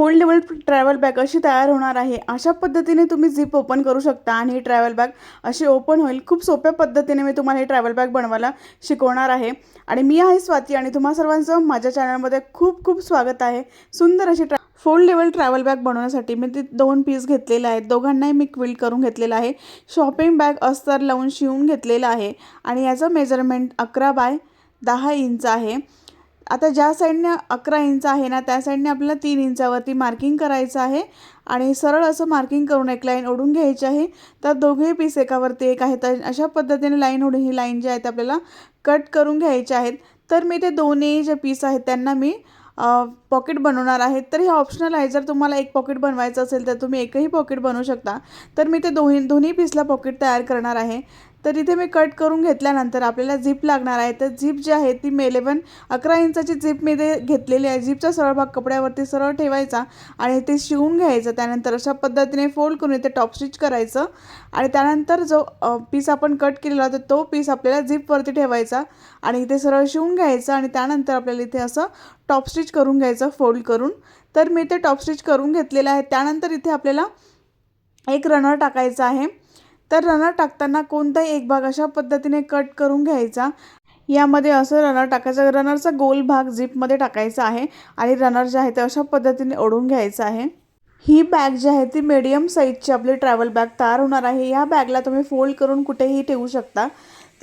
Foldable travel bag अशी तयार होणार आहे. अशा पद्धतीने तुम्ही झिप ओपन करू शकता आणि ही ट्रॅव्हल बॅग अशी ओपन होईल. खूप सोप्या पद्धतीने मी तुम्हाला ही ट्रॅव्हल बॅग बनवायला शिकवणार आहे. आणि मी आहे स्वाती आणि तुम्हा सर्वांचं माझ्या चॅनलमध्ये खूप खूप स्वागत आहे. सुंदर अशी ट्रॅ फोल्डेबल ट्रॅव्हल बॅग बनवण्यासाठी मी ते दोन पीस घेतलेले आहेत. दोघांनाही मी क्विल्ट करून घेतलेलं आहे. शॉपिंग बॅग अस्तर लावून शिवून घेतलेलं आहे. आणि याचं मेजरमेंट अकरा बाय दहा इंच आहे. आता ज्या साईडने अकरा इंच आहे ना त्या साईडने आपल्याला तीन इंचावरती मार्किंग करायचं आहे. आणि सरळ असं मार्किंग करून एक लाईन ओढून घ्यायची आहे. तर दोघेही पीस एकावरती एक आहे तर अशा पद्धतीने लाईन ओढून ही लाईन जी आहे आपल्याला कट करून घ्यायचे आहेत. तर मी ते दोन्ही जे पीस आहेत त्यांना मी पॉकेट बनवणार आहे. तर हे ऑप्शनल आहे. जर तुम्हाला एक पॉकेट बनवायचं असेल तर तुम्ही एकही पॉकेट बनवू शकता. तर मी ते दोन्ही दोन्ही पीसला पॉकेट तयार करणार आहे. तर इथे मी कट करून घेतल्यानंतर आपल्याला झिप लागणार आहे. तर झिप जी आहे ती मी इलेवन अकरा इंचाची झिप मी ते घेतलेली आहे. झिपचा सरळ भाग कपड्यावरती सरळ ठेवायचा आणि ते शिवून घ्यायचं. त्यानंतर अशा पद्धतीने फोल्ड करून इथे टॉप स्टिच करायचं. आणि त्यानंतर जो पीस आपण कट केलेला होता तो पीस आपल्याला झिपवरती ठेवायचा आणि इथे सरळ शिवून घ्यायचं आणि त्यानंतर आपल्याला इथे असं टॉप स्टिच करून घ्यायचं फोल्ड करून. तर मी ते टॉप स्टिच करून घेतलेलं आहे. त्यानंतर इथे आपल्याला एक रनर टाकायचा आहे. तर रनर टाकताना कोणताही एक भाग अशा पद्धतीने कट करून घ्यायचा. यामध्ये असं रनर टाकायचं रनरचा गोल भाग झिपमध्ये टाकायचा आहे आणि रनर जे आहे ते अशा पद्धतीने ओढून घ्यायचं आहे. ही बॅग जी आहे ती मीडियम साईजची आपली ट्रॅव्हल बॅग तयार होणार आहे. या बॅगला तुम्ही फोल्ड करून कुठेही ठेवू शकता.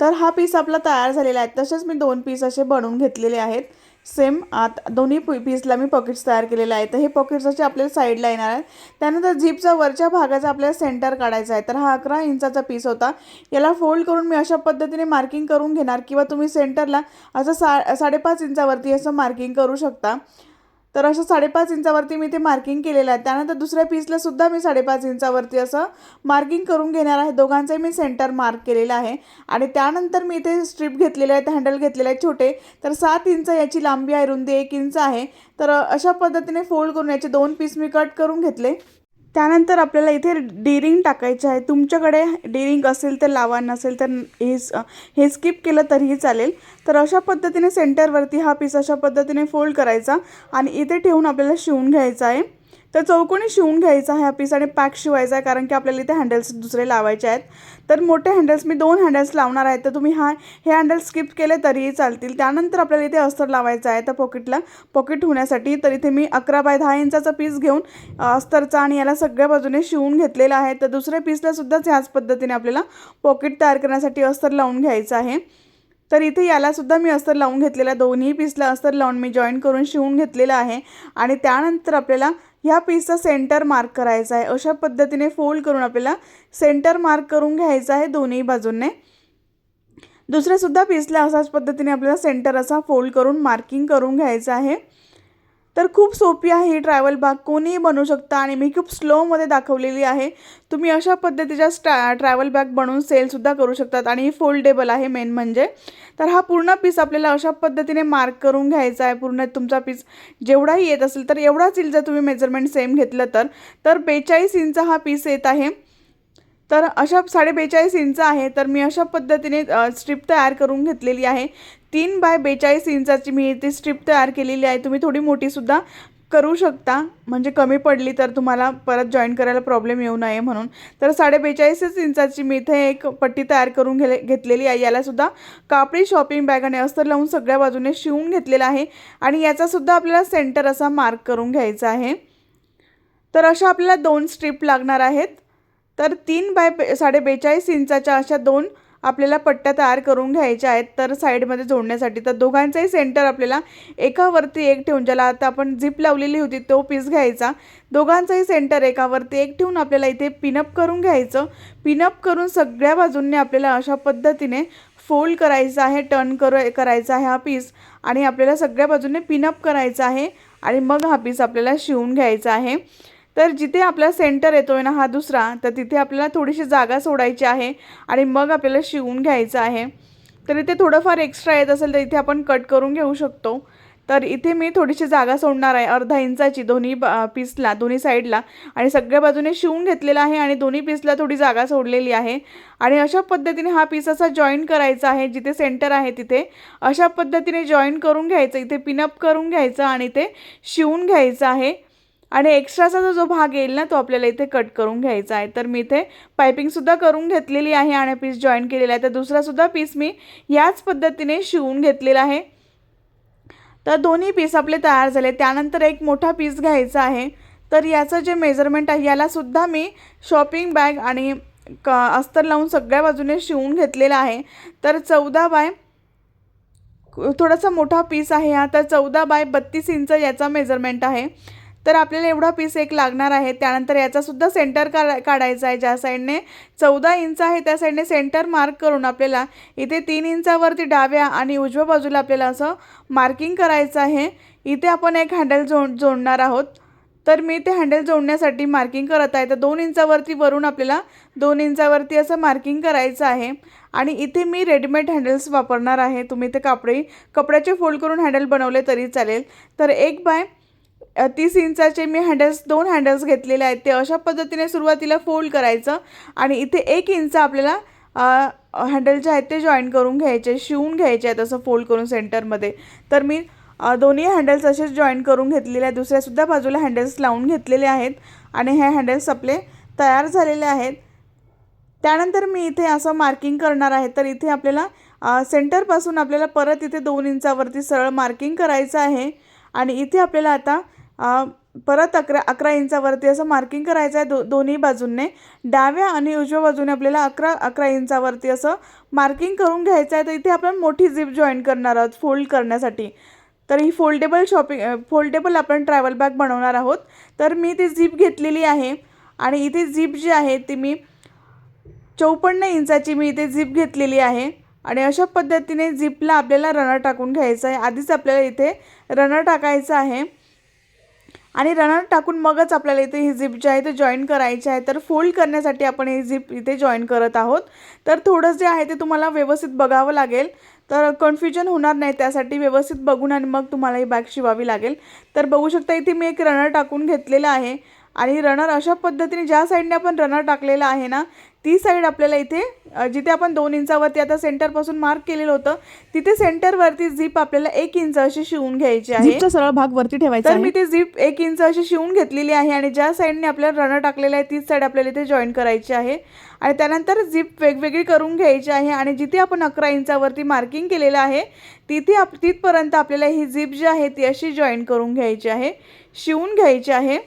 तर हा पीस आपला तयार झालेला आहे. तसेच मी दोन पीस असे बनवून घेतलेले आहेत. सेम आता दोन्ही पी पीसला मी पॉकेट्स तयार केलेले आहेत. तर हे पॉकेट्स असे आपल्याला साईडला येणार आहेत. त्यानंतर झिपचा वरच्या भागाचा आपल्याला सेंटर काढायचा आहे. तर हा अकरा इंचाचा पीस होता. याला फोल्ड करून मी अशा पद्धतीने मार्किंग करून घेणार किंवा तुम्ही सेंटरला असं सा साडेपाच इंचावरती असं मार्किंग करू शकता. तर असं साडेपाच इंचावरती मी ते मार्किंग केलेलं आहे. त्यानंतर दुसऱ्या पीसला सुद्धा मी साडेपाच इंचावरती असं मार्किंग करून घेणार आहे. दोघांचंही मी सेंटर मार्क केलेलं आहे. आणि त्यानंतर मी इथे स्ट्रीप घेतलेले आहेत हँडल घेतलेले आहेत छोटे. तर सात इंच याची लांबी आहे रुंदी एक इंच आहे. तर अशा पद्धतीने फोल्ड करून याचे दोन पीस मी कट करून घेतले. त्यानंतर आपल्याला इथे डिरिंग टाकायचे आहे. तुमच्याकडे डिरिंग असेल तर लावा नसेल तर हे हे स्किप केलं तरीही चालेल. तर अशा पद्धतीने सेंटरवरती हा पीस अशा पद्धतीने फोल्ड करायचा आणि इथे ठेवून आपल्याला शिवून घ्यायचा आहे. तर चौकोनी शिवून घ्यायचा आहे हा पीस आणि पॅक शिवायचा आहे कारण की आपल्याला इथे हँडल्स दुसरे लावायचे आहेत. तर मोठे हँडल्स मी दोन हँडल्स लावणार आहेत तर तुम्ही हा हे हँडल्स स्किप केले तरीही चालतील. त्यानंतर आपल्याला इथे अस्तर लावायचं आहे. तर पॉकेटला पॉकेट होण्यासाठी तर इथे मी अकरा बाय दहा इंचाचा पीस घेऊन अस्तरचा आणि याला सगळ्या बाजूने शिवून घेतलेला आहे. तर दुसऱ्या पीसलासुद्धाच ह्याच पद्धतीने आपल्याला पॉकेट तयार करण्यासाठी अस्तर लावून घ्यायचं आहे. तर इथे यालासुद्धा मी अस्तर लावून घेतलेला दोन्ही पीसला अस्तर लावून मी जॉईन करून शिवून घेतलेलं आहे. आणि त्यानंतर आपल्याला ह्या पीसचा सेंटर मार्क करायचा आहे. अशा पद्धतीने फोल्ड करून आपल्याला सेंटर मार्क करून घ्यायचा आहे दोन्ही बाजूंनी. दुसऱ्यासुद्धा पीसला असाच पद्धतीने आपल्याला सेंटर असा फोल्ड करून मार्किंग करून घ्यायचं आहे. तर खूप सोपी आहे ही ट्रॅव्हल बॅग कोणीही बनवू शकता आणि मी खूप स्लोमध्ये दाखवलेली आहे. तुम्ही अशा पद्धतीच्या स्टा ट्रॅव्हल बॅग बनवून सेलसुद्धा करू शकतात आणि ही फोल्डेबल आहे मेन म्हणजे. तर हा पूर्ण पीस आपल्याला अशा पद्धतीने मार्क करून घ्यायचा आहे. पूर्ण तुमचा पीस जेवढाही येत असेल तर एवढाच येईल जर तुम्ही मेजरमेंट सेम घेतलं तर. तर बेचाळीस इंच हा पीस येत आहे. तर अशा साडे बेचाळीस इंच आहे तर मी अशा पद्धतीने स्ट्रीप तयार करून घेतलेली आहे. तीन बाय बेचाळीस इंचाची मी ती स्ट्रीप तयार केलेली आहे. तुम्ही थोडी मोठीसुद्धा करू शकता. म्हणजे कमी पडली तर तुम्हाला परत जॉईन करायला प्रॉब्लेम येऊ नये म्हणून. तर साडे बेचाळीसच इंचाची मी इथे एक पट्टी तयार करून घे घेतलेली आहे. यालासुद्धा कापडी शॉपिंग बॅग आणि अस्तर लावून सगळ्या बाजूने शिवून घेतलेला आहे. आणि याचासुद्धा आपल्याला सेंटर असा मार्क करून घ्यायचा आहे. तर अशा आपल्याला दोन स्ट्रीप लागणार आहेत. तर तीन बाय बे साडे बेचाळीस इंचाच्या अशा दोन आपल्याला पट्ट्या तयार करून घ्यायच्या आहेत. तर साईडमध्ये जोडण्यासाठी तर दोघांचाही सेंटर आपल्याला एकावरती एक ठेवून ज्याला आता आपण झिप लावलेली होती तो पीस घ्यायचा. दोघांचाही सेंटर एकावरती एक ठेवून आपल्याला इथे पिनअप करून घ्यायचं. पिनअप करून सगळ्या बाजूंनी आपल्याला अशा पद्धतीने फोल्ड करायचं आहे टर्न कर करायचा आहे हा पीस आणि आपल्याला सगळ्या बाजूने पिनअप करायचा आहे. आणि मग हा पीस आपल्याला शिवून घ्यायचा आहे. तर जिथे आपला सेंटर येतो आहे ना हा दुसरा तर तिथे आपल्याला थोडीशी जागा सोडायची आहे आणि मग आपल्याला शिवून घ्यायचं आहे. तर इथे थोडंफार एक्स्ट्रा येत असेल तर इथे आपण कट करून घेऊ शकतो. तर इथे मी थोडीशी जागा सोडणार आहे अर्धा इंचाची दोन्ही पीसला दोन्ही साईडला आणि सगळ्या बाजूने शिवून घेतलेला आहे आणि दोन्ही पीसला थोडी जागा सोडलेली आहे. आणि अशा पद्धतीने हा पीस असा जॉईन करायचा आहे जिथे सेंटर आहे तिथे. अशा पद्धतीने जॉईन करून घ्यायचं इथे पिनअप करून घ्यायचं आणि ते शिवून घ्यायचं आहे. आणि एक्स्ट्राचा जो जो भाग येईल ना तो आपल्याला इथे कट करून घ्यायचा आहे. तर मी इथे पायपिंगसुद्धा करून घेतलेली आहे आणि पीस जॉईन केलेला आहे. तर दुसरासुद्धा पीस मी याच पद्धतीने शिवून घेतलेला आहे. तर दोन्ही पीस आपले तयार झाले. त्यानंतर एक मोठा पीस घ्यायचा आहे. तर याचं जे मेजरमेंट आहे यालासुद्धा मी शॉपिंग बॅग आणि क अस्तर लावून सगळ्या बाजूने शिवून घेतलेला आहे. तर चौदा बाय थोडासा मोठा पीस आहे हा. तर चौदा बाय बत्तीस इंच याचा मेजरमेंट आहे. तर आपल्याला एवढा पीस एक लागणार आहे. त्यानंतर याचासुद्धा सेंटर का काढायचा आहे. ज्या साईडने चौदा इंच आहे त्या साईडने सेंटर मार्क करून आपल्याला इथे तीन इंचावरती डाव्या आणि उजव्या बाजूला आपल्याला असं मार्किंग करायचं आहे. इथे आपण एक हँडल जोड जोडणार आहोत. तर मी ते हँडल जोडण्यासाठी मार्किंग करत आहे. तर दोन इंचावरती वरून आपल्याला दोन इंचावरती असं मार्किंग करायचं आहे. आणि इथे मी रेडीमेड हँडल्स वापरणार आहे. तुम्ही ते कापडे कपड्याचे फोल्ड करून हँडल बनवले तरी चालेल. तर एक बाय तीस इंचाचे मी हँडल्स दोन हँडल्स घेतलेले आहेत. ते अशा पद्धतीने सुरुवातीला फोल्ड करायचं आणि इथे एक इंच आपल्याला हँडल जे आहेत ते जॉईन करून घ्यायचे शिवून घ्यायचे आहेत असं फोल्ड करून सेंटरमध्ये तर मी दोन्ही हँडल्स असेच जॉईन करून घेतलेले आहेत दुसऱ्यासुद्धा बाजूला हँडल्स लावून घेतलेले आहेत आणि हे हँडल्स आपले तयार झालेले आहेत. त्यानंतर मी इथे असं मार्किंग करणार आहे. तर इथे आपल्याला सेंटरपासून आपल्याला परत इथे दोन इंचावरती सरळ मार्किंग करायचं आहे आणि इथे आपल्याला आता परत अकरा अकरा इंचावरती असं मार्किंग करायचं आहे दो दोन्ही बाजूंने. डाव्या आणि उजव्या बाजूने आपल्याला अकरा अकरा इंचावरती असं मार्किंग करून घ्यायचं आहे तर इथे आपण मोठी झिप जॉईन करणार आहोत फोल्ड करण्यासाठी. तर ही फोल्डेबल शॉपिंग फोल्डेबल आपण ट्रॅव्हल बॅग बनवणार आहोत. तर मी ती झिप घेतलेली आहे आणि इथे झिप जी आहे ती मी चौपन्न इंचाची मी इथे झिप घेतलेली आहे. आणि अशा पद्धतीने झिपला आपल्याला रनर टाकून घ्यायचं आहे आधीच आपल्याला इथे रनर टाकायचं आहे. आणि रनर टाकून मगच आपल्याला इथे ही झिप जी आहे ते जॉईन करायची आहे. तर फोल्ड करण्यासाठी आपण ही झिप इथे जॉईन करत आहोत. तर थोडं जे आहे ते तुम्हाला व्यवस्थित बघावं लागेल. तर कन्फ्युजन होणार नाही त्यासाठी व्यवस्थित बघून आणि मग तुम्हाला ही बॅग शिवावी लागेल. तर बघू शकता इथे मी एक रनर टाकून घेतलेला आहे. आणि रनर अशा पद्धतीने ज्या साईडने आपण रनर टाकलेला आहे ना ती साईड आपल्याला इथे जिथे आपण दोन इंचावरती आता सेंटरपासून मार्क केलेलं होतं तिथे सेंटरवरती झिप आपल्याला एक इंच अशी शिवून घ्यायची आहे. सरळ भाग वरती ठेवायचा तर मी ती झिप एक इंच अशी शिवून घेतलेली आहे आणि ज्या साईडने आपल्याला रनर टाकलेलं आहे तीच साईड आपल्याला इथे जॉईन करायची आहे. आणि त्यानंतर झिप वेगवेगळी करून घ्यायची आहे आणि जिथे आपण अकरा इंचावरती मार्किंग केलेलं आहे तिथे आप तिथपर्यंत आपल्याला ही झिप जी आहे ती अशी जॉईन करून घ्यायची आहे शिवून घ्यायची आहे.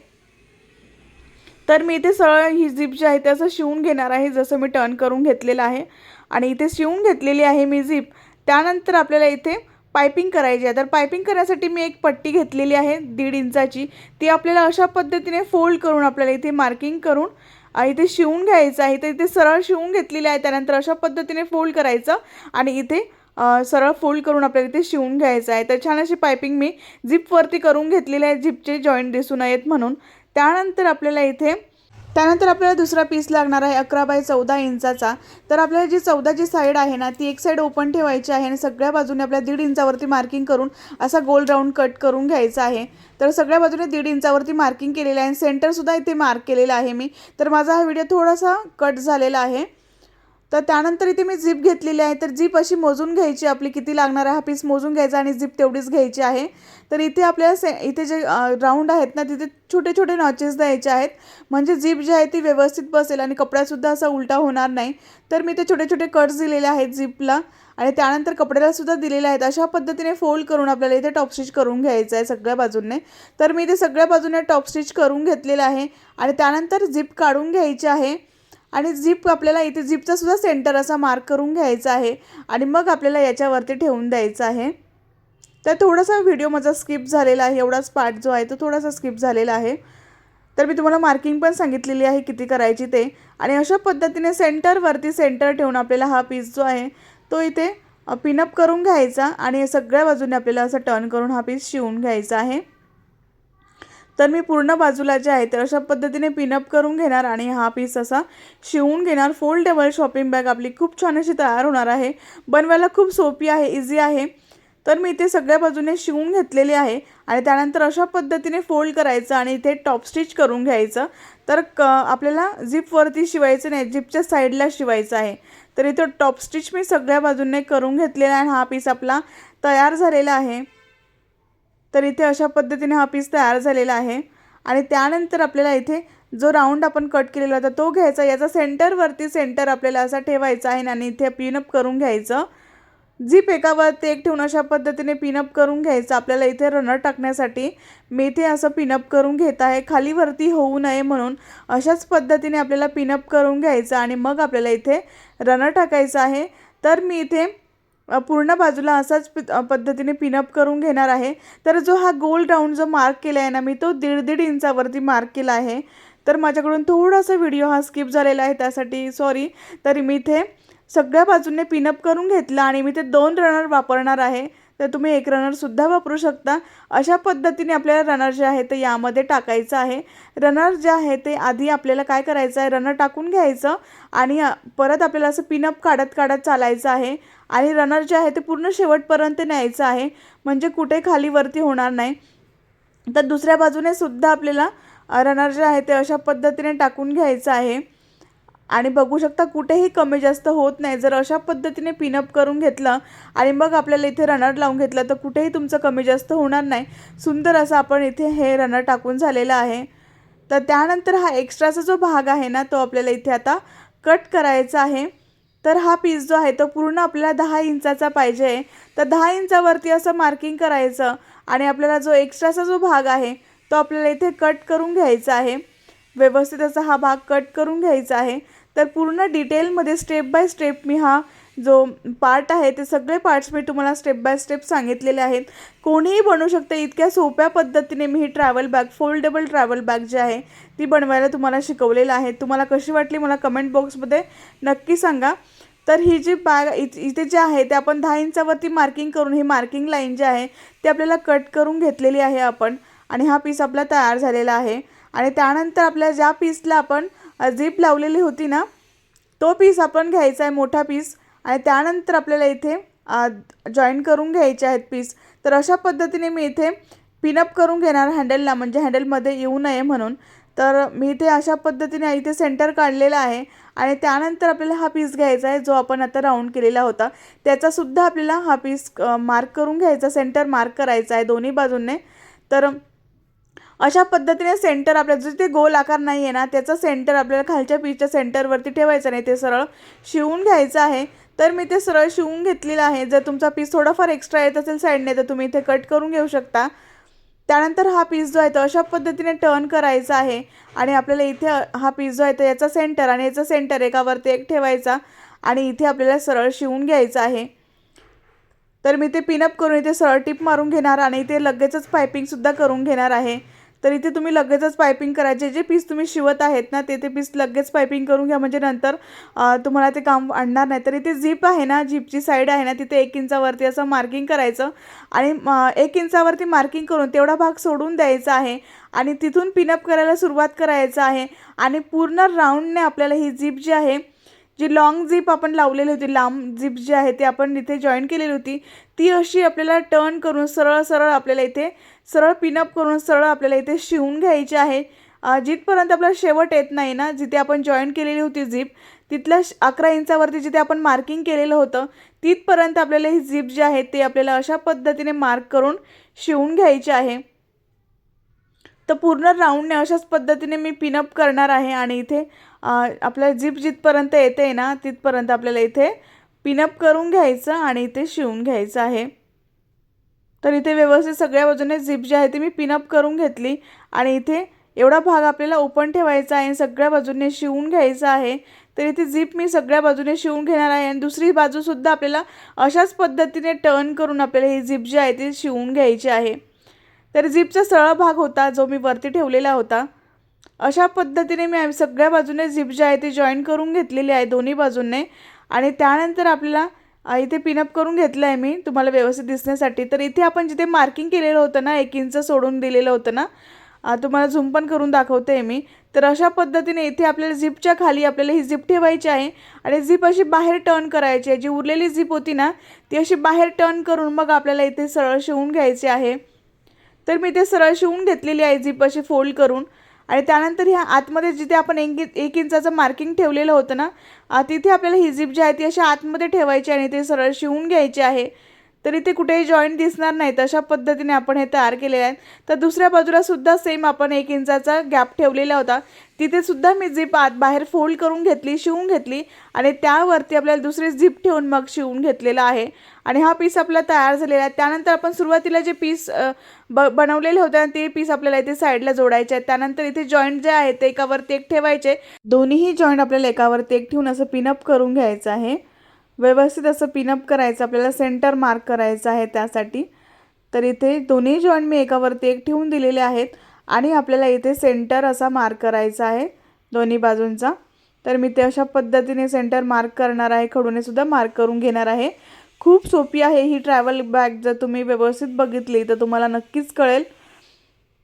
तर मी इथे सरळ ही झिप जी आहे ते असं शिवून घेणार आहे जसं मी टर्न करून घेतलेलं आहे. आणि इथे शिवून घेतलेली आहे मी झिप त्यानंतर आपल्याला इथे पायपिंग करायची आहे. तर पायपिंग करण्यासाठी मी एक पट्टी घेतलेली आहे दीड इंचाची. ती आपल्याला अशा पद्धतीने फोल्ड करून आपल्याला इथे मार्किंग करून इथे शिवून घ्यायचं आहे. तर इथे सरळ शिवून घेतलेली आहे त्यानंतर अशा पद्धतीने फोल्ड करायचं आणि इथे सरळ फोल्ड करून आपल्याला इथे शिवून घ्यायचं आहे. तर छान अशी पायपिंग मी झिपवरती करून घेतलेली आहे. झिपचे जॉईंट दिसू नयेत म्हणून. त्यानंतर आपल्याला इथे त्यानंतर आपल्याला दुसरा पीस लागणार आहे अकरा बाय चौदा इंचाचा. तर आपल्याला जी चौदाची साईड आहे ना ती एक साईड ओपन ठेवायची आहे आणि सगळ्या बाजूने आपल्या दीड इंचावरती मार्किंग करून असा गोल राऊंड कट करून घ्यायचा आहे. तर सगळ्या बाजूने दीड इंचावरती मार्किंग केलेलं आहे आणि सेंटरसुद्धा इथे मार्क केलेला आहे मी. तर माझा हा व्हिडिओ थोडासा कट झालेला आहे. तर त्यानंतर इथे मी झिप घेतलेली आहे. तर झिप अशी मोजून घ्यायची आपली किती लागणार आहे हा पीस मोजून घ्यायचा आणि झिप तेवढीच घ्यायची आहे. तर इथे आपल्याला से इथे जे राऊंड आहेत ना तिथे छोटे छोटे नॉचेस द्यायचे आहेत. म्हणजे झिप जी आहे ती व्यवस्थित बसेल आणि कपड्यासुद्धा असा उलटा होणार नाही. तर मी ते छोटे छोटे कट्स दिलेले आहेत झिपला आणि त्यानंतर कपड्यालासुद्धा दिलेले आहेत. अशा पद्धतीने फोल्ड करून आपल्याला इथे टॉप स्टिच करून घ्यायचं आहे सगळ्या बाजूने. तर मी इथे सगळ्या बाजूने टॉप स्टिच करून घेतलेलं आहे आणि त्यानंतर झिप काढून घ्यायची आहे. आणि झिप आपल्याला इथे झिपचा सुद्धा सेंटर असा मार्क करून घ्यायचा आहे आणि मग आपल्याला याच्यावरती ठेवून द्यायचं आहे. तर थोडासा व्हिडिओ माझा स्किप झालेला आहे एवढाच पार्ट जो आहे तो थोडासा स्किप झालेला आहे. तर मी तुम्हाला मार्किंग पण सांगितलेली आहे किती करायची ते. आणि अशा पद्धतीने सेंटरवरती सेंटर ठेवून आपल्याला हा पीस जो आहे तो इथे पिनअप करून घ्यायचा आणि सगळ्या बाजूने आपल्याला असं टर्न करून हा पीस शिवून घ्यायचा आहे. तर मी पूर्ण बाजूला जे आहे तर अशा पद्धतीने पिनअप करून घेणार आणि हा पीस असा शिवून घेणार. फोल्डेबल शॉपिंग बॅग आपली खूप छान अशी तयार होणार आहे. बनवायला खूप सोपी आहे इझी आहे. तर मी इथे सगळ्या बाजूने शिवून घेतलेली आहे आणि त्यानंतर अशा पद्धतीने फोल्ड करायचं आणि इथे टॉप स्टिच करून घ्यायचं. तर क आपल्याला झिपवरती शिवायचं नाही झिपच्या साईडला शिवायचं आहे. तर इथं टॉप स्टिच मी सगळ्या बाजूने करून घेतलेला आहे आणि हा पीस आपला तयार झालेला आहे. तर इथे अशा पद्धतीने हा पीस तयार झालेला आहे. आणि त्यानंतर आपल्याला इथे जो राऊंड आपण कट केलेला होता तो घ्यायचा. याचा सेंटरवरती सेंटर आपल्याला असा ठेवायचा आहे आणि इथे पिनअप करून घ्यायचं. झीप एकावरती एक ठेवून अशा पद्धतीने पिनअप करून घ्यायचं. आपल्याला इथे रनर टाकण्यासाठी मी इथे असं पिनअप करून घेत आहे. खाली वरती होऊ नये म्हणून अशाच पद्धतीने आपल्याला पिनअप करून घ्यायचं आणि मग आपल्याला इथे रनर टाकायचं आहे. तर मी इथे पूर्ण बाजूला असाच प पद्धतीने पिनअप करून घेणार आहे. तर जो हा गोल राऊंड जो मार्क केला आहे ना मी तो दीड दीड इंचावरती मार्क केला आहे. तर माझ्याकडून थोडासा व्हिडिओ हा स्किप झालेला आहे त्यासाठी सॉरी. तरी मी इथे सगळ्या बाजूने पिनअप करून घेतला आणि मी ते दोन रनर वापरणार आहे. तर तुम्ही एक रनरसुद्धा वापरू शकता. अशा पद्धतीने आपल्याला रनर जे आहे ते यामध्ये टाकायचं आहे. रनर जे आहे ते आधी आपल्याला काय करायचं आहे? रनर टाकून घ्यायचं आणि परत आपल्याला असं पिनअप काढत काढत चालायचं आहे. आणि रनर जे आहे ते पूर्ण शेवटपर्यंत न्यायचं आहे. म्हणजे कुठे खाली वरती होणार नाही. तर दुसऱ्या बाजूने सुद्धा आपल्याला रनर जे आहे ते अशा पद्धतीने टाकून घ्यायचं आहे. आणि बघू शकता कुठेही कमी जास्त होत नाही. जर अशा पद्धतीने पिनअप करून घेतलं आणि मग आपल्याला इथे रनर लावून घेतलं तर कुठेही तुमचं कमी जास्त होणार नाही. सुंदर असं आपण इथे हे रनर टाकून झालेलं आहे. तर त्यानंतर हा एक्स्ट्राचा जो भाग आहे ना तो आपल्याला इथे आता कट करायचा आहे. तर हा पीस जो आहे तो पूर्ण आपल्याला दहा इंचाचा पाहिजे. आहे तर दहा इंचावरती असं मार्किंग करायचं आणि आपल्याला जो एक्स्ट्राचा जो भाग आहे तो आपल्याला इथे कट करून घ्यायचा आहे. व्यवस्थित असा हा भाग कट करून घ्यायचा आहे. तर पूर्ण डिटेलमध्ये स्टेप बाय स्टेप मी हा जो पार्ट आहे ते सगळे पार्ट्स मी तुम्हाला स्टेप बाय स्टेप सांगितलेले आहेत. कोणीही बनवू शकते इतक्या सोप्या पद्धतीने मी ही travel bag foldable travel bag जी आहे ती बनवायला तुम्हाला शिकवलेलं आहे. तुम्हाला कशी वाटली मला कमेंट बॉक्समध्ये नक्की सांगा. तर ही जी बॅग इ इथे जे आहे ते आपण दहा इंचावरती मार्किंग करून ही मार्किंग लाईन जी आहे ती आपल्याला कट करून घेतलेली आहे आपण. आणि हा पीस आपला तयार झालेला आहे. आणि त्यानंतर आपल्या ज्या पीसला आपण झीप लावलेली होती ना तो पीस आपण घ्यायचा आहे मोठा पीस आणि त्यानंतर आपल्याला इथे जॉईन करून घ्यायचे आहेत पीस तर अशा पद्धतीने मी इथे पिनअप करून घेणार हँडलला म्हणजे हँडलमध्ये येऊ नये म्हणून. तर मी इथे अशा पद्धतीने इथे सेंटर काढलेला आहे. आणि त्यानंतर आपल्याला हा पीस घ्यायचा आहे जो आपण आता राऊंड केलेला होता. त्याचासुद्धा आपल्याला हा पीस मार्क करून घ्यायचा सेंटर मार्क करायचा आहे दोन्ही बाजूंनी. तर अशा पद्धतीने सेंटर आपल्या जो ते गोल आकार नाही आहे ना त्याचा सेंटर आपल्याला खालच्या पीसच्या सेंटरवरती ठेवायचं नाही. ते सरळ शिवून घ्यायचं आहे. तर मी ते सरळ शिवून घेतलेलं आहे. जर तुमचा पीस थोडाफार एक्स्ट्रा येत असेल साईडने तर तुम्ही इथे कट करून घेऊ शकता. त्यानंतर हा पीस जो आहे तो अशा पद्धतीने टर्न करायचा आहे. आणि आपल्याला इथे हा पीस जो आहे तो याचा सेंटर आणि याचा सेंटर एकावरती एक ठेवायचा आणि इथे आपल्याला सरळ शिवून घ्यायचं आहे. तर मी ते पिनअप करून इथे सरळ टिप मारून घेणार आणि इथे लगेचच पायपिंगसुद्धा करून घेणार आहे. तर इथे तुम्ही लगेचच पायपिंग करायचे जे पीस तुम्ही शिवत आहेत ना ते ते पीस लगेच पायपिंग करून घ्या. म्हणजे नंतर तुम्हाला ते काम आणणार नाही. तर इथे झीप आहे ना झीपची साईड आहे ना तिथे एक इंचावरती असं मार्किंग करायचं. आणि एक इंचावरती मार्किंग करून तेवढा भाग सोडून द्यायचा आहे. आणि तिथून पिनअप करायला सुरुवात करायचं आहे. आणि पूर्ण राऊंडने आपल्याला ही झीप जी आहे जी लॉंग झीप आपण लावलेली होती लांब झीप जी आहे ती आपण इथे जॉईन केलेली होती ती अशी आपल्याला टर्न करून सरळ सरळ आपल्याला इथे सरळ पिनअप करून सरळ आपल्याला इथे शिवून घ्यायची आहे. जिथपर्यंत आपला शेवट येत नाही ना जिथे आपण जॉईन केलेली होती झीप तिथल्या श- अकरा इंचावरती जिथे आपण मार्किंग केलेलं होतं तिथपर्यंत आपल्याला ही झीप जी आहे ते आपल्याला अशा पद्धतीने मार्क करून शिवून घ्यायची आहे. तर पूर्ण राऊंडने अशाच पद्धतीने मी पिनअप करणार आहे आणि इथे आपल्या जीप जिथपर्यंत येते ना तिथपर्यंत आपल्याला इथे पिनअप करून घ्यायचं आणि इथे शिवून घ्यायचं आहे. तर इथे व्यवस्थित सगळ्या बाजूने झिप जी आहे ती मी पिनअप करून घेतली. आणि इथे एवढा भाग आपल्याला ओपन ठेवायचा आहे आणि सगळ्या बाजूने शिवून घ्यायचा आहे. तर इथे झिप मी सगळ्या बाजूने शिवून घेणार आहे आणि दुसरी बाजूसुद्धा आपल्याला अशाच पद्धतीने टर्न करून आपल्याला ही झिप जी आहे ती शिवून घ्यायची आहे. तर झिपचा सरळ भाग होता जो मी वरती ठेवलेला होता. अशा पद्धतीने मी सगळ्या बाजूने झिप जी आहे ती जॉईन करून घेतलेली आहे दोन्ही बाजूंनी. आणि त्यानंतर आपल्याला इथे पिनअप करून घेतलं आहे मी तुम्हाला व्यवस्थित दिसण्यासाठी. तर इथे आपण जिथे मार्किंग केलेलं होतं ना एक इंच सोडून दिलेलं होतं ना तुम्हाला झूम पण करून दाखवते आहे मी. तर अशा पद्धतीने इथे आपल्याला झिपच्या खाली आपल्याला ही झिप ठेवायची आहे आणि झिप अशी बाहेर टर्न करायची आहे. जी उरलेली झिप होती ना ती अशी बाहेर टर्न करून मग आपल्याला इथे सरळ शिवून घ्यायची आहे. तर मी ते सरळ शिवून घेतलेली आहे झिप अशी फोल्ड करून. आणि त्यानंतर ह्या आतमध्ये जिथे आपण एक एक इंचाचं मार्किंग ठेवलेलं होतं ना तिथे आपल्याला ही झिप जी आहे ती अशी आतमध्ये ठेवायची आणि ते सरळ शिवून घ्यायची आहे. तर इथे कुठेही जॉईंट दिसणार नाही तशा पद्धतीने आपण हे तयार केलेले आहेत. तर दुसऱ्या बाजूला सुद्धा सेम आपण एक इंचाचा गॅप ठेवलेला होता. तिथे सुद्धा मी झिप आत बाहेर फोल्ड करून घेतली शिवून घेतली आणि त्यावरती आपल्याला दुसरी झिप ठेवून मग शिवून घेतलेला आहे. आणि हा पीस आपला तयार झालेला आहे. त्यानंतर आपण सुरुवातीला जे पीस ब बनवलेले होते ते पीस आपल्याला इथे साईडला जोडायचे आहेत. त्यानंतर इथे जॉईंट जे आहे ते एकावरती एक ठेवायचे. दोन्हीही जॉईंट आपल्याला एकावरती एक ठेवून असं पिनअप करून घ्यायचं आहे. व्यवस्थित असं पिनअप करायचं आपल्याला सेंटर मार्क करायचं आहे त्यासाठी. तर इथे दोन्ही जॉईंट मी एकावरती एक ठेवून दिलेले आहेत आणि आपल्याला इथे सेंटर असा मार्क करायचा आहे दोन्ही बाजूंचा. तर मी ते अशा पद्धतीने सेंटर मार्क करणार आहे खडूनेसुद्धा मार्क करून घेणार आहे. खूप सोपी आहे ही ट्रॅव्हल बॅग जर तुम्ही व्यवस्थित बघितली तर तुम्हाला नक्कीच कळेल.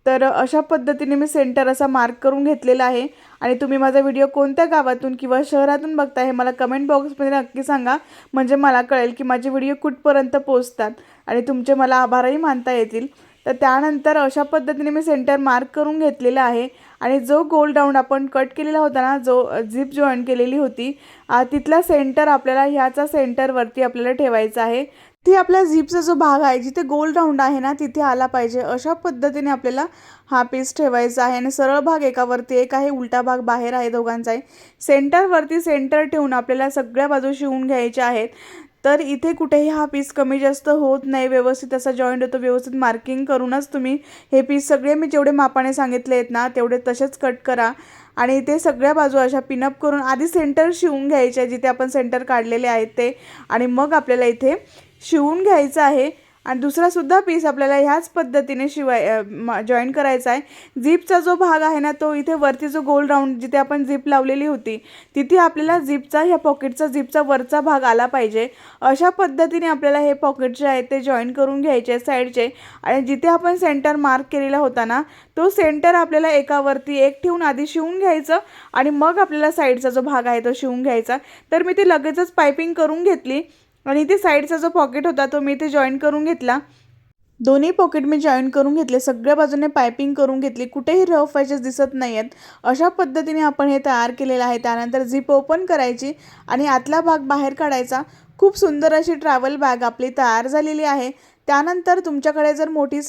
तर अशा पद्धतीने मी सेंटर असा मार्क करून घेतलेला आहे. आणि तुम्ही माझा व्हिडिओ कोणत्या गावातून किंवा शहरातून बघताय हे मला कमेंट बॉक्समध्ये नक्की सांगा. म्हणजे मला कळेल की माझे व्हिडिओ कुठपर्यंत पोचतात आणि तुमचे मला आभारही मानता येतील. तर त्यानंतर अशा पद्धतीने मी सेंटर मार्क करून घेतलेला आहे. आणि जो गोल राऊंड आपण कट केलेला होता ना जो झिप जॉईन केलेली होती तिथला सेंटर आपल्याला ह्याचा सेंटरवरती आपल्याला ठेवायचा आहे. ती आपल्या झिपचा जो भाग आहे जिथे गोल राऊंड आहे ना तिथे आला पाहिजे. अशा पद्धतीने आपल्याला हा पीस ठेवायचा आहे. आणि सरळ भाग एकावरती एक आहे उलटा भाग बाहेर आहे दोघांचा आहे सेंटरवरती सेंटर ठेवून आपल्याला सगळ्या बाजू शिवून घ्यायच्या आहेत. तर इथे कुठेही हा पीस कमी जास्त होत नाही व्यवस्थित असा जॉईंट होतो व्यवस्थित मार्किंग करूनच तुम्ही हे पीस सगळे मी जेवढे मापाने सांगितले आहेत ना तेवढे तसेच कट करा. आणि ते सगळ्या बाजू अशा पिनअप करून आधी सेंटर शिवून घ्यायचे आहे जिथे आपण सेंटर काढलेले आहेत ते. आणि मग आपल्याला इथे शिवून घ्यायचं आहे. आणि दुसरासुद्धा पीस आपल्याला ह्याच पद्धतीने शिवाय जॉईन करायचा आहे. झिपचा जो भाग आहे ना तो इथे वरती जो गोल राऊंड जिथे आपण झिप लावलेली होती तिथे आपल्याला झिपचा ह्या पॉकेटचा झिपचा वरचा भाग आला पाहिजे. अशा पद्धतीने आपल्याला हे पॉकेट जे आहे ते जॉईन करून घ्यायचे साईडचे. आणि जिथे आपण सेंटर मार्क केलेला होता ना तो सेंटर आपल्याला एकावरती एक ठेवून आधी शिवून घ्यायचं. आणि मग आपल्याला साईडचा जो भाग आहे तो शिवून घ्यायचा. तर मी ते लगेचच पायपिंग करून घेतली. आणि इथे साईडचा जो पॉकेट होता तो मी इथे जॉईन करून घेतला. दोन्ही पॉकेट मी जॉईन करून घेतले. सगळ्या बाजूने पायपिंग करून घेतली. कुठेही रफ एजेस दिसत नाही आहेत अशा पद्धतीने आपण हे तयार केलेलं आहे. त्यानंतर झिप ओपन करायची आणि आतला भाग बाहेर काढायचा. खूप सुंदर अशी ट्रॅव्हल बॅग आपली तयार झालेली आहे. त्यानंतर तुमच्याकडे जर मोठी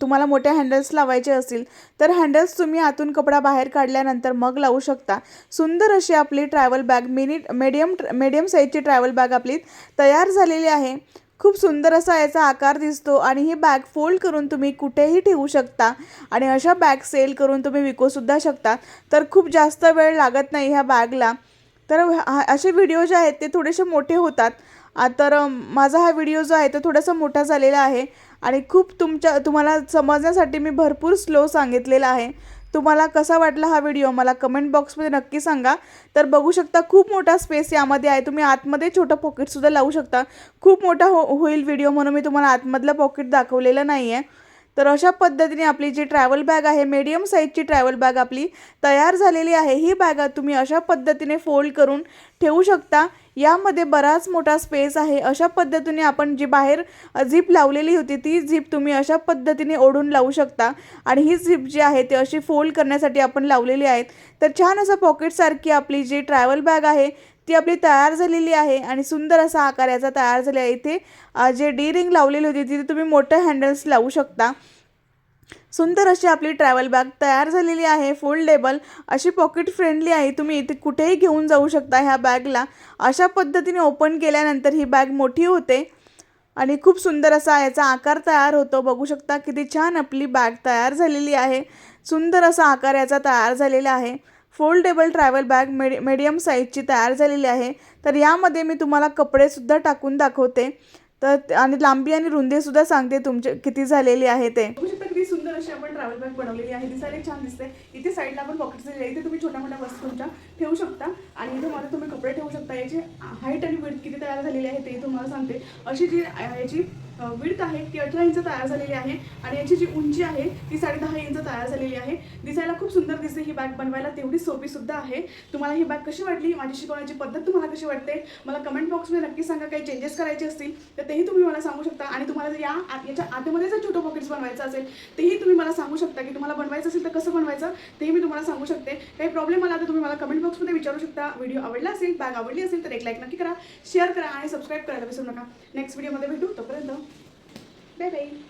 तुम्हाला मोठे हँडल्स लावायचे असतील तर हँडल्स तुम्ही आतून कपडा बाहेर काढल्यानंतर मग लावू शकता. सुंदर अशी आपली travel bag mini medium medium साईजची ट्रॅव्हल बॅग आपली तयार झालेली आहे. खूप सुंदर असा याचा आकार दिसतो आणि ही बॅग फोल्ड करून तुम्ही कुठेही ठेवू शकता आणि अशा बॅग सेल करून तुम्ही विकूसुद्धा शकता. तर खूप जास्त वेळ लागत नाही ह्या बॅगला तर असे व्हिडिओ जे आहेत ते थोडेसे मोठे होतात. तर माझा हा व्हिडिओ जो आहे तो थोडासा मोठा झालेला आहे आणि खूप तुमच्या तुम्हाला समजण्यासाठी मी भरपूर स्लो सांगितलेला आहे. तुम्हाला कसा वाटला हा व्हिडिओ मला कमेंट बॉक्समध्ये नक्की सांगा. तर बघू शकता खूप मोठा स्पेस यामध्ये आहे. तुम्ही आतमध्ये छोटं पॉकेटसुद्धा लावू शकता. खूप मोठा हो होईल व्हिडिओ म्हणून मी तुम्हाला आतमधलं पॉकेट दाखवलेलं नाही आहे तर अशा पद्धतीने आपली जी ट्रॅव्हल बॅग आहे मीडियम साईजची ट्रॅव्हल बॅग आपली तयार झालेली आहे ही बॅग तुम्ही अशा पद्धतीने फोल्ड करून ठेवू शकता. यामध्ये बराच मोठा स्पेस आहे. अशा पद्धतीने आपण जी बाहेर झीप लावलेली होती ती झीप तुम्ही अशा पद्धतीने ओढून लावू शकता. आणि ही झीप जी आहे ती अशी फोल्ड करण्यासाठी आपण लावलेली आहेत. तर छान असं पॉकेटसारखी आपली जी ट्रॅव्हल बॅग आहे ती आपली तयार झालेली आहे आणि सुंदर असा आकार याचा तयार झाला आहे. इथे जे डी रिंग लावलेली होती तिथे तुम्ही मोठे हँडल्स लावू शकता. सुंदर अशी आपली ट्रॅव्हल बॅग तयार झालेली आहे फोल्डेबल अशी पॉकेट फ्रेंडली आहे. तुम्ही इथे कुठेही घेऊन जाऊ शकता ह्या बॅगला अशा पद्धतीने ओपन केल्यानंतर ही बॅग मोठी होते आणि खूप सुंदर असा याचा आकार तयार होतो. बघू शकता किती छान आपली बॅग तयार झालेली आहे. सुंदर असा आकार याचा तयार झालेला आहे. फोल्डेबल ट्रॅव्हल बॅग मेडि मीडियम साईजची तयार झालेली आहे. तर यामध्ये मी तुम्हाला कपडेसुद्धा टाकून दाखवते. तर आणि लांबी आणि रुंदीसुद्धा सांगते तुमचे किती झालेली आहे ते. किती सुंदर अशी आपण ट्रॅव्हल बॅग बनवलेली आहे. दिसायला छान दिसते. इथे साईडला आपण पॉकेट दिलेले आहे इथे तुम्ही छोट्या मोठ्या वस्तू तुमच्या ठेवू शकता. आणि इथे मला तुम्ही कपडे ठेवू शकता. याची हाईट आणि वेट किती तयार झालेली आहे ते तुम्हाला सांगते. अशी जी याची विड्थ आहे ती अठरा इंच तयार झालेली आहे आणि याची जी उंची आहे ती साडे दहा इंच तयार झालेली आहे. दिसायला खूप सुंदर दिसते ही बॅग बनवायला तेवढी सोपी सुद्धा आहे. तुम्हाला ही बॅग कशी वाटली? माझी शिकवण्याची पद्धत तुम्हाला कशी वाटते? मला कमेंट बॉक्समध्ये नक्की सांगा काही चेंजेस करायचे असतील तर तेही तुम्ही मला सांगू शकता. आणि तुम्हाला जर या याच्या आतमध्ये जर छोटं पॉकेट्स बनवायचं असेल तेही तुम्ही मला सांगू शकता की तुम्हाला बनवायचं असेल तर कसं बनवायचं तेही मी तुम्हाला सांगू शकते. काही प्रॉब्लेम आला तर तुम्ही मला कमेंट बॉक्समध्ये विचारू शकता. व्हिडिओ आवडला असेल बॅग आवडली असेल तर एक लाईक नक्की करा शेअर करा आणि सबस्क्राईब करायला विसरू नका. नेक्स्ट व्हिडिओमध्ये भेटू तोपर्यंत बाय बाय